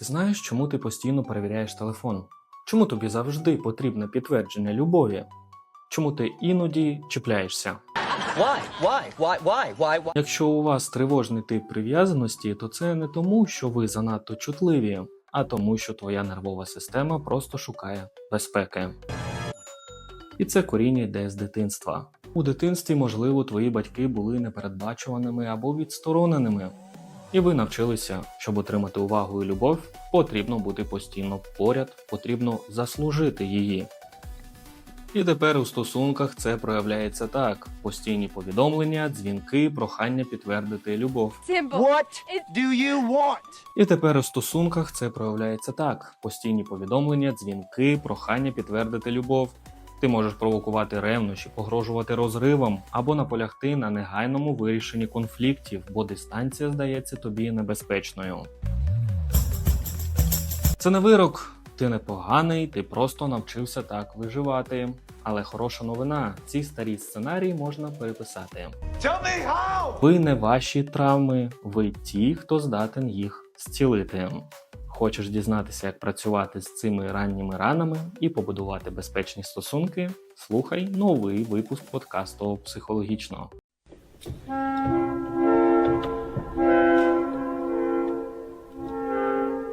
Ти знаєш, чому ти постійно перевіряєш телефон? Чому тобі завжди потрібне підтвердження любові? Чому ти іноді чіпляєшся? Why? Why? Why? Why? Why? Why? Якщо у вас тривожний тип прив'язаності, то це не тому, що ви занадто чутливі, а тому, що твоя нервова система просто шукає безпеки. І це коріння йде з дитинства. У дитинстві, можливо, твої батьки були непередбачуваними або відстороненими, і ви навчилися, щоб отримати увагу і любов, потрібно бути постійно поряд, потрібно заслужити її. І тепер у стосунках це проявляється так: постійні повідомлення, дзвінки, прохання підтвердити любов. What do you want? І тепер у стосунках це проявляється так: постійні повідомлення, дзвінки, прохання підтвердити любов. Ти можеш провокувати ревнощі, погрожувати розривом або наполягти на негайному вирішенні конфліктів, бо дистанція здається тобі небезпечною. Це не вирок. Ти не поганий, ти просто навчився так виживати. Але хороша новина: ці старі сценарії можна переписати. Ви не ваші травми, ви ті, хто здатен їх зцілити. Хочеш дізнатися, як працювати з цими ранніми ранами і побудувати безпечні стосунки? Слухай новий випуск подкасту психологічно.